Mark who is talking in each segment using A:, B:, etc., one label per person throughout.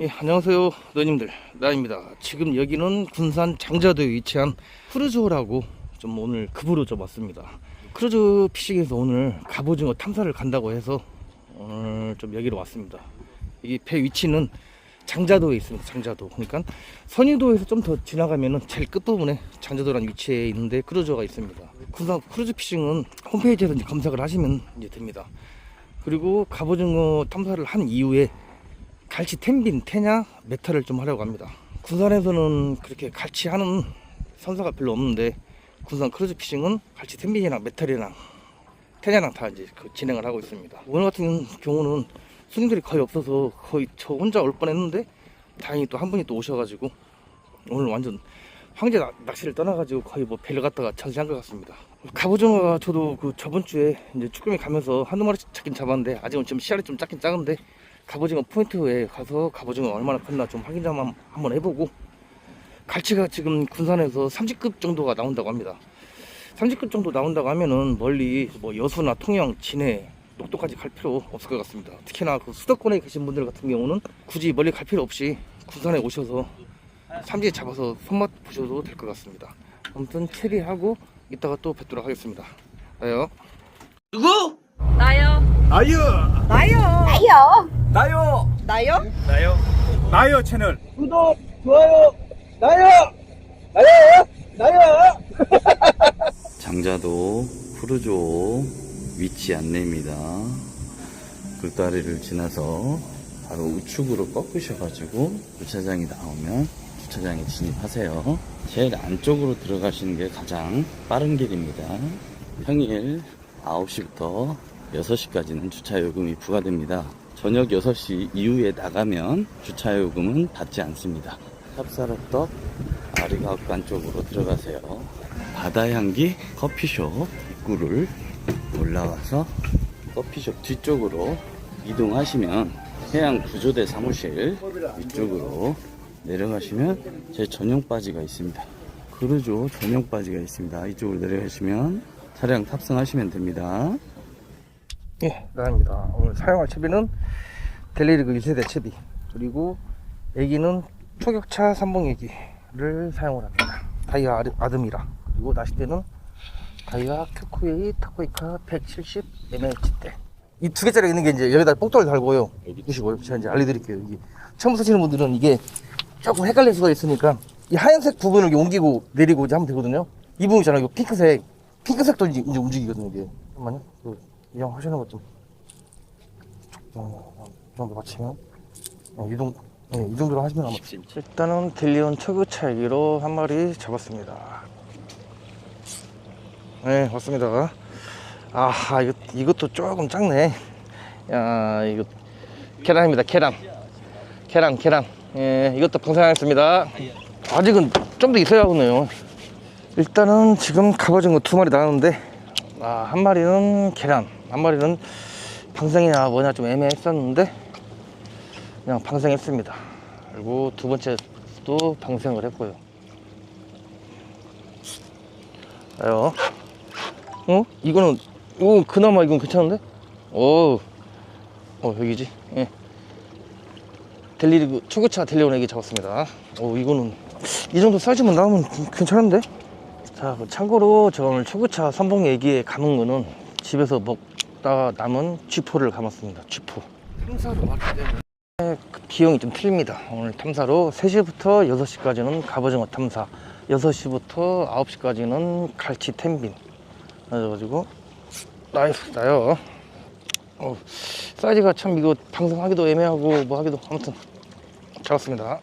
A: 예, 안녕하세요, 너님들. 나입니다. 지금 여기는 군산 장자도에 위치한 크루즈호라고 좀 오늘 급으로 좀 왔습니다. 크루즈 피싱에서 오늘 갑오징어 탐사를 간다고 해서 오늘 좀 여기로 왔습니다. 이 배 위치는 장자도에 있습니다. 장자도. 그러니까 선유도에서 좀 더 지나가면은 제일 끝부분에 장자도라는 위치에 있는데 크루즈가 있습니다. 군산 크루즈 피싱은 홈페이지에서 검색을 하시면 이제 됩니다. 그리고 갑오징어 탐사를 한 이후에 갈치 텐빈, 테냐, 메타를 좀 하려고 합니다. 군산에서는 그렇게 갈치 하는 선사가 별로 없는데 군산 크루즈 피싱은 갈치 텐빈이랑 메탈이랑 테냐랑 다 이제 그 진행을 하고 있습니다. 오늘 같은 경우는 손님들이 거의 없어서 거의 저 혼자 올 뻔했는데 다행히 또 한 분이 또 오셔가지고 오늘 완전 황제 낚- 낚시를 떠나가지고 거의 뭐 배를 갖다가 전시한 것 같습니다. 갑오징어가 저도 그 저번 주에 이제 쭈꾸미 가면서 한두 마리씩 잡긴 잡았는데 아직은 좀 씨알이 좀 작긴 작은데 갑오징어 포인트에 가서 갑오징어 얼마나 컸나 좀 확인 좀 한- 한번 해보고 갈치가 지금 군산에서 30급 정도가 나온다고 합니다. 30급 정도 나온다고 하면은 멀리 뭐 여수나 통영, 진해, 녹도까지 갈 필요 없을 것 같습니다. 특히나 그 수도권에 계신 분들 같은 경우는 굳이 멀리 갈 필요 없이 군산에 오셔서 삼지 잡아서 손맛 보셔도 될 것 같습니다. 아무튼 체리하고 이따가 또 뵙도록 하겠습니다. 나요. 누구?
B: 나요.
C: 나요
B: 나요.
D: 나요.
C: 나요
B: 나요?
C: 나요 나요 채널
E: 구독, 좋아요, 나요! 나요! 나요!
F: 장자도 푸르조 위치 안내입니다. 굴다리를 지나서 바로 우측으로 꺾으셔가지고 주차장이 나오면 주차장에 진입하세요. 제일 안쪽으로 들어가시는 게 가장 빠른 길입니다. 평일 9시부터 6시까지는 주차 요금이 부과됩니다. 저녁 6시 이후에 나가면 주차 요금은 받지 않습니다. 찹쌀호떡 아리가옥간 쪽으로 들어가세요. 바다 향기 커피숍 입구를 올라와서 커피숍 뒤쪽으로 이동하시면 해양 구조대 사무실 위쪽으로 내려가시면 제 전용 바지가 있습니다. 크루조 전용 바지가 있습니다. 이쪽으로 내려가시면 차량 탑승하시면 됩니다.
A: 예, 나입니다. 오늘 사용할 채비는 델리리그 1세대 채비 그리고 애기는 초격차 삼봉 애기를 사용을 합니다. 다이아 아드미라 그리고 낚싯대는 다이아 큐쿠에이 타코이카 170 mH대 이 두 개짜리 있는 게 이제 여기다 뽕돌 달고요. 보시고요. 제가 이제 알려드릴게요. 이게 처음 쓰시는 분들은 이게 조금 헷갈릴 수가 있으니까 이 하얀색 부분을 이렇게 옮기고 내리고 이제 하면 되거든요. 이 부분 있잖아요. 이거 핑크색 핑크색도 이제, 이제 움직이거든요. 이게 잠깐만요. 그 이용하시는 것 좀. 어, 이 정도 맞추면 어, 이 정도 네, 이 정도로 하시면 아마 일단은 딜리온 초교차기로 한 마리 잡았습니다. 네, 맞습니다. 아하, 이거, 이것도 조금 작네. 야, 이거 계란입니다. 계란. 계란, 계란. 예, 이것도 방생하겠습니다. 아직은 좀 더 있어야 하겠네요. 일단은 지금 갑오징어 두 마리 나왔는데, 아, 한 마리는 계란, 한 마리는 방생이냐 뭐냐 좀 애매했었는데, 그냥 방생했습니다. 그리고 두 번째도 방생을 했고요. 아요. 어? 이거는, 이거 그나마 이건 괜찮은데? 오, 어, 여기지. 예. 델리리그, 초교차 델리온 애기 잡았습니다. 오, 이거는, 이 정도 사이즈만 나오면 괜찮은데? 자, 그 참고로 저 오늘 초교차 선봉 애기에 감은 거는 집에서 먹 다가 남은 쥐포를 감았습니다. 쥐포. 탐사로 왔기 때문에 그 비용이 좀 틀립니다. 오늘 탐사로 3시부터 6시까지는 갑오징어 탐사, 6시부터 9시까지는 갈치 텐빈. 그래가지고 나이스 나요. 어, 사이즈가 참 이거 방송하기도 애매하고 뭐 하기도 아무튼 잡았습니다.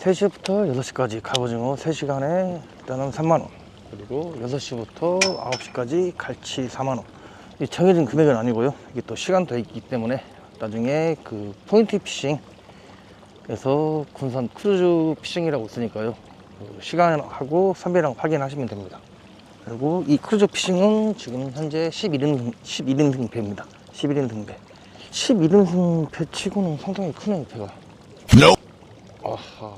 A: 3시부터 6시까지 갑오징어 3시간에 일단은 3만원 그리고 6시부터 9시까지 갈치 4만원 이 정해진 금액은 아니고요. 이게 또 시간도 있기 때문에 나중에 그 포인트 피싱에서 군산 크루즈 피싱이라고 있으니까요. 그 시간하고 선배랑 확인하시면 됩니다. 그리고 이 크루즈 피싱은 지금 현재 11인, 11인승 배입니다. 11인승 배. 11인승 배 치고는 상당히 크네요 배가. 아하.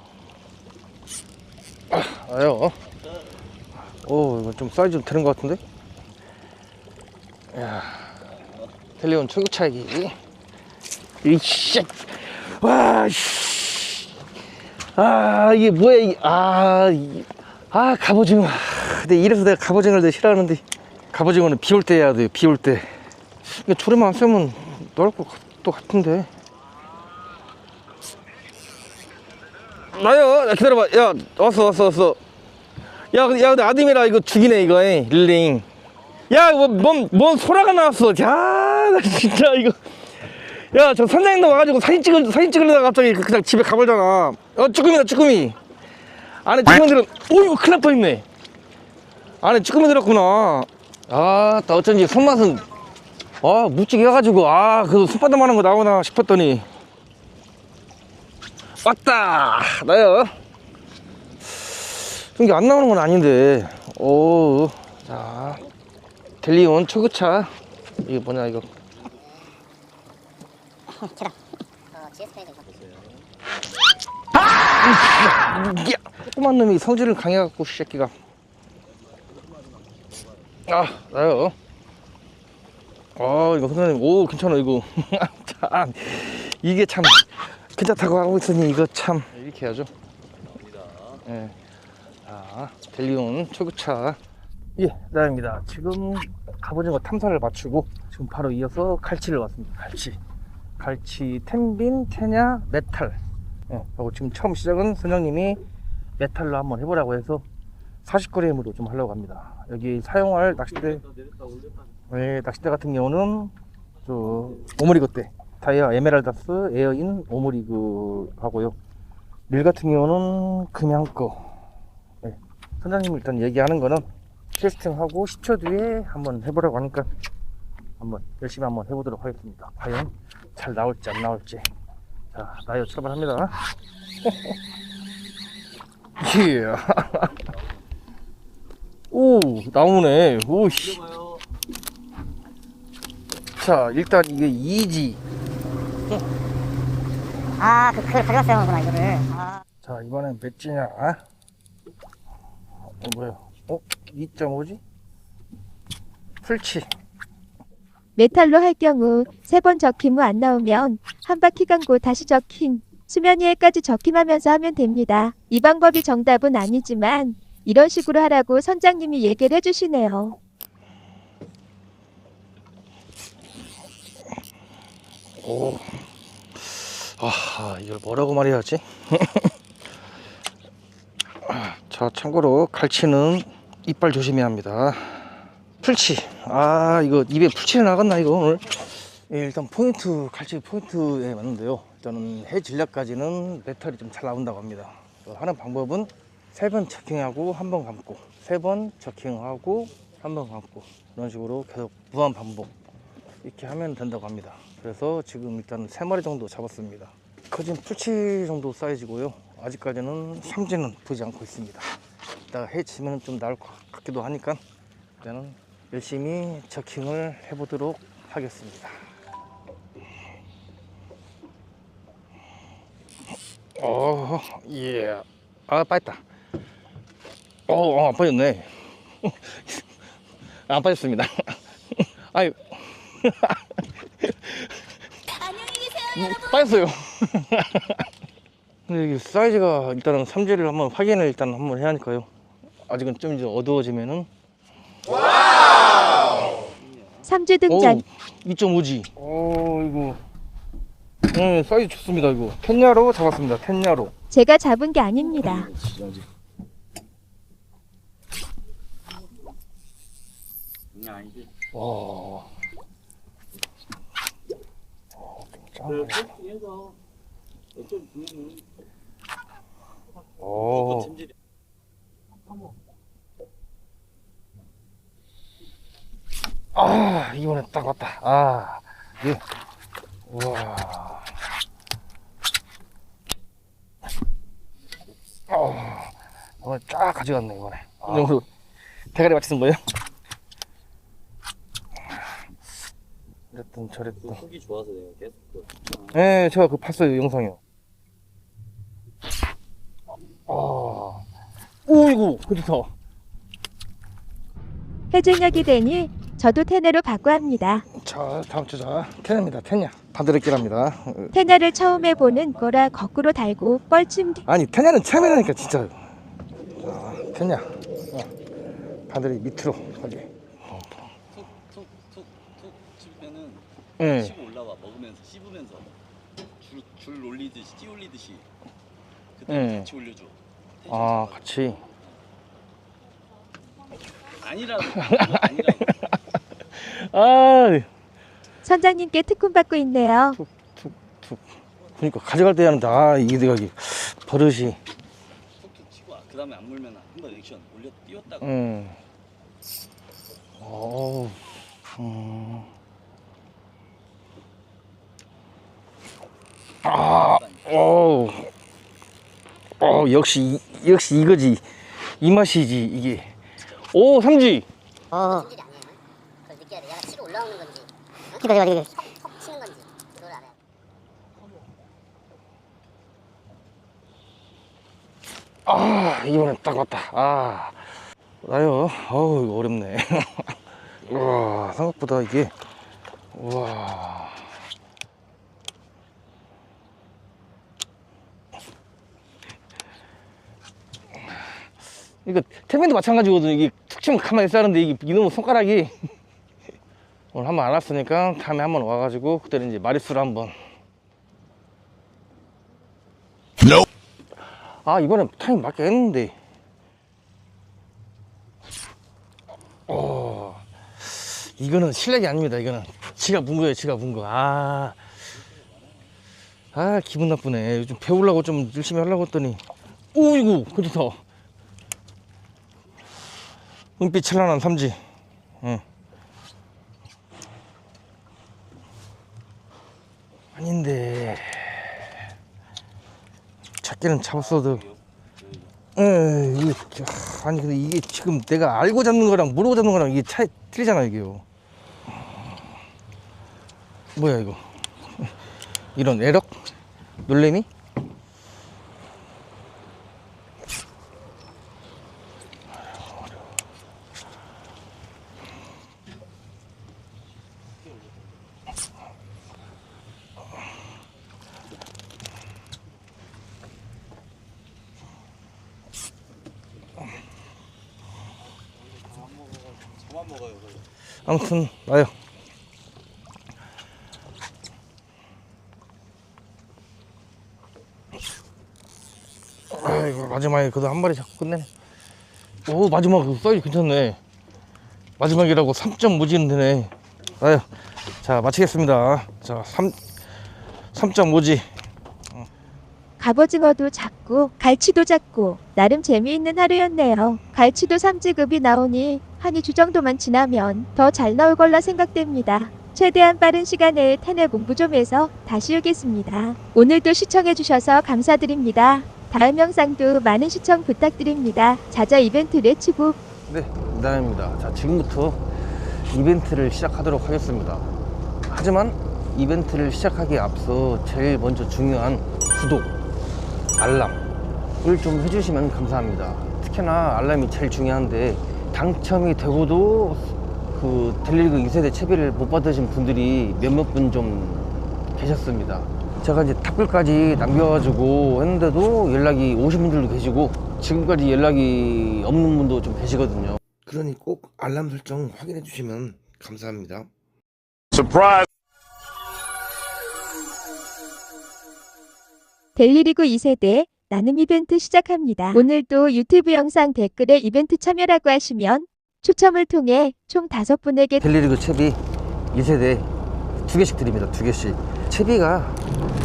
A: 아, 아요 오 이거 좀 사이즈 좀 되는 것 같은데 야 텔리온 초교차기. 이씨. 와 씨. 아 이게 뭐야 이게. 아, 이- 아 갑오징어. 근데 이래서 내가 갑오징어를 되게 싫어하는데 갑오징어는 비 올 때 해야 돼요 비 올 때. 이게 조리만 안 쓰면 나올 것도 같은데. 나요? 야, 기다려봐. 야 왔어 왔어 왔어. 야 야 근데 아드미라 이거 죽이네 이거 에, 릴링 야 뭐 뭔 뭔 소라가 나왔어 야 나 진짜 이거 야, 저 선장님도 와가지고 사진 찍을, 사진 찍으려다가 갑자기 그- 그냥 집에 가버리잖아. 어, 쭈꾸미다, 쭈꾸미. 안에 쭈꾸미 들어, 오, 이거 큰일 날 뻔했네. 안에 쭈꾸미 들었구나. 아, 또 어쩐지 손맛은, 아, 묵직해 가지고, 아, 그 손바닥만 한 거 나오나 싶었더니. 왔다! 나요. 이게 안 나오는 건 아닌데. 오, 자. 델리온 초그차. 이게 뭐냐, 이거. 야, 조그만 놈이 성질을 강해갖고 이 새끼가. 아 나요. 아 이거 선생님 오 괜찮아 이거. 참 이게 참 괜찮다고 하고 있으니 이거 참 이렇게 해야죠. 예. 자 델리온 초구차 예 나입니다 지금 갑오징어 탐사를 마치고 지금 바로 이어서 갈치를 왔습니다 갈치 갈치 텐빈 테냐 메탈 예, 하고 지금 처음 시작은 선장님이 메탈로 한번 해보라고 해서 40g으로 좀 하려고 합니다. 여기 사용할 낚싯대, 네, 낚싯대 같은 경우는 저 오므리그대, 다이아 에메랄다스 에어인 오므리그 하고요. 밀 같은 경우는 금양 거. 네, 선장님 일단 얘기하는 거는 테스팅하고 10초 뒤에 한번 해보라고 하니까 한번 열심히 한번 해보도록 하겠습니다. 과연 잘 나올지 안 나올지. 자, 나요 출발합니다. 예. 오, 나오네. 오씨. 자, 일단 이게 이지.
B: 아, 그, 그걸 가져갔어야 하는구나, 이거를. 아.
A: 자, 이번엔 몇 지냐? 어, 뭐야? 어? 2.5지? 풀치.
D: 메탈로 할 경우 세 번 적힘 후 안 나오면 한 바퀴 감고 다시 적힘, 수면 위에까지 적힘하면서 하면 됩니다. 이 방법이 정답은 아니지만 이런 식으로 하라고 선장님이 얘기를 해주시네요.
A: 오. 아, 이걸 뭐라고 말해야지? 자, 참고로 갈치는 이빨 조심해야 합니다. 풀치. 아, 이거 입에 풀치 나갔나 이거 오늘? 예, 일단 포인트 갈치 포인트에 맞는데요. 일단은 해 진략까지는 메탈이 좀 잘 나온다고 합니다. 어, 하는 방법은 세번 체킹하고 한 번 감고 세번 체킹하고 한 번 감고 이런 식으로 계속 무한 반복 이렇게 하면 된다고 합니다. 그래서 지금 일단 세 마리 정도 잡았습니다. 커진 풀치 정도 사이즈고요. 아직까지는 삼지는 보지 않고 있습니다. 이따가 해 지면 좀 나을 것 같기도 하니까 일단은 열심히 저킹을 해보도록 하겠습니다. 어, 예. 아, 빠졌다. 어, 어, 안 빠졌네. 안 빠졌습니다. 아유. 빠졌어요. 근데 이게 사이즈가 일단은 삼지를 한번 확인을 일단 한번 해야 하니까요. 아직은 좀 이제 어두워지면은
D: 삼주
A: 오,
D: 등장
A: 2.5G. 오, 이거. 네, 사이즈 좋습니다, 이거. 텐야로 잡았습니다, 텐야로.
D: 제가 잡은 게 아닙니다.
F: 야 이게
A: 와. 어, 굉 오. 아, 이번엔 딱 왔다. 아, 예. 우와. 어, 오늘 쫙 가져갔네, 이번에. 이 정도 대가리 맞추는 거예요? 이랬든 저랬든.
F: 속이 좋아서 내가 계속 그
A: 네, 제가 그 봤어요, 영상이요. 아, 오이구, 그렇다.
D: 해질녘이 되니 저도 테네로 바꿔 합니다.
A: 자, 다음 주자 텐입니다, 텐야. 바드레끼랍니다.
D: 테냐를 처음 해보는 거라 거꾸로 달고 뻘침
A: 아니 테냐는 처음 해라니까 진짜. 자, 테냐. 어. 바늘이 밑으로
F: 치면은
A: 예.
F: 치고 올라와 먹으면서 씹으면서 줄, 줄 올리듯이 찌 올리듯이 그때
A: 예.
F: 같이 올려줘.
A: 아. 같이.
F: 아니라고. 아
D: 선장님께 특훈 받고 있네요.
A: 툭툭툭. 그러니까 가져갈 때 하는데 아 이게 내가 이게 버릇이.
F: 툭툭 치고 와. 그 다음에 안 물면 한번 액션 올려 띄웠다가
A: 음. 어우. 음. 아, 어우. 어, 역시, 이- 역시 이거지. 이 맛이지, 이게. 오, 삼지!
B: 어.
G: 성질이 아니에요. 그걸 느껴야 돼. 얘가 치고 올라오는 건지,
B: 이거, 이거,
G: 톡 치는 건지 그걸 알아야 돼.
A: 아, 이번엔 딱 왔다. 아. 나요. 어우, 이거 어렵네. 우와, 생각보다 이게. 우와. 이거 태민도 마찬가지거든. 이게 툭 치면 가만히 싸는데 이게 이놈의 손가락이 오늘 한번 안 왔으니까 다음에 한번 와가지고 그때는 이제 마리수를 한번. 아 이번엔 타임 맞게 했는데. 어 이거는 실력이 아닙니다. 이거는 지가 문 거예요. 지가 문 거. 아. 아 기분 나쁘네. 요즘 배우려고 좀 열심히 하려고 했더니 오이구 괜찮다. 은빛 찬란한 삼지. 응. 아닌데. 작게는 잡았어도. 에, 이게, 아, 아니, 근데 이게 지금 내가 알고 잡는 거랑 모르고 잡는 거랑 이게 차이 틀리잖아, 이게요. 뭐야, 이거. 이런 에럭? 놀래미? 아무튼, 나요. 아이고, 마지막에 그래도 한 마리 잡고 끝내네. 오, 마지막 그 사이즈 괜찮네. 마지막이라고 3점 무지는 되네. 아유, 자, 마치겠습니다. 자, 3, 3점 무지.
D: 갑오징어도 작고 갈치도 작고 나름 재미있는 하루였네요. 갈치도 삼지급이 나오니 한 2주 정도만 지나면 더 잘 나올 걸라 생각됩니다. 최대한 빠른 시간 내에 테네 공부 좀 해서 다시 오겠습니다. 오늘도 시청해주셔서 감사드립니다. 다음 영상도 많은 시청 부탁드립니다. 자자 이벤트 레츠고
A: 네, 이다입니다. 자, 지금부터 이벤트를 시작하도록 하겠습니다. 하지만 이벤트를 시작하기에 앞서 제일 먼저 중요한 구독, 알람을 좀 해주시면 감사합니다. 특히나 알람이 제일 중요한데 당첨이 되고도 그 델리그 2세대 채비를 못 받으신 분들이 몇몇 분 좀 계셨습니다. 제가 이제 답글까지 남겨가지고 했는데도 연락이 오신 분들도 계시고 지금까지 연락이 없는 분도 좀 계시거든요. 그러니 꼭 알람 설정 확인해 주시면 감사합니다.
D: 델리리그 2세대 나눔 이벤트 시작합니다. 오늘도 유튜브 영상 댓글에 이벤트 참여라고 하시면 추첨을 통해 총 5분에게
A: 델리리그 채비 2세대 두 개씩 드립니다. 두 개씩. 채비가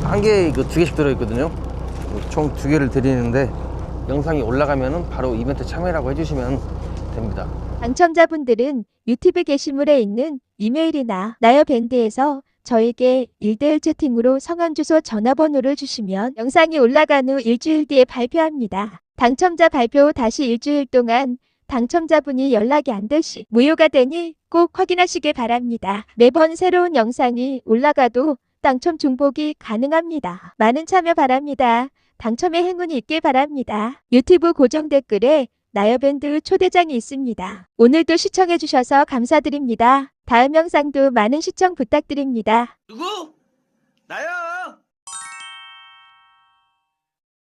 A: 한 개에 이거 두 개씩 들어있거든요. 총두 개를 드리는데 영상이 올라가면은 바로 이벤트 참여라고 해주시면 됩니다.
D: 당첨자분들은 유튜브 게시물에 있는 이메일이나 나여 밴드에서 저에게 1대1 채팅으로 성함 주소 전화번호를 주시면 영상이 올라간 후 일주일 뒤에 발표합니다. 당첨자 발표 후 다시 일주일 동안 당첨자분이 연락이 안 되시 무효가 되니 꼭 확인하시길 바랍니다. 매번 새로운 영상이 올라가도 당첨 중복이 가능합니다. 많은 참여 바랍니다. 당첨의 행운이 있길 바랍니다. 유튜브 고정 댓글에 나여밴드 초대장이 있습니다. 오늘도 시청해주셔서 감사드립니다. 다음 영상도 많은 시청 부탁드립니다.
C: 누구? 나야!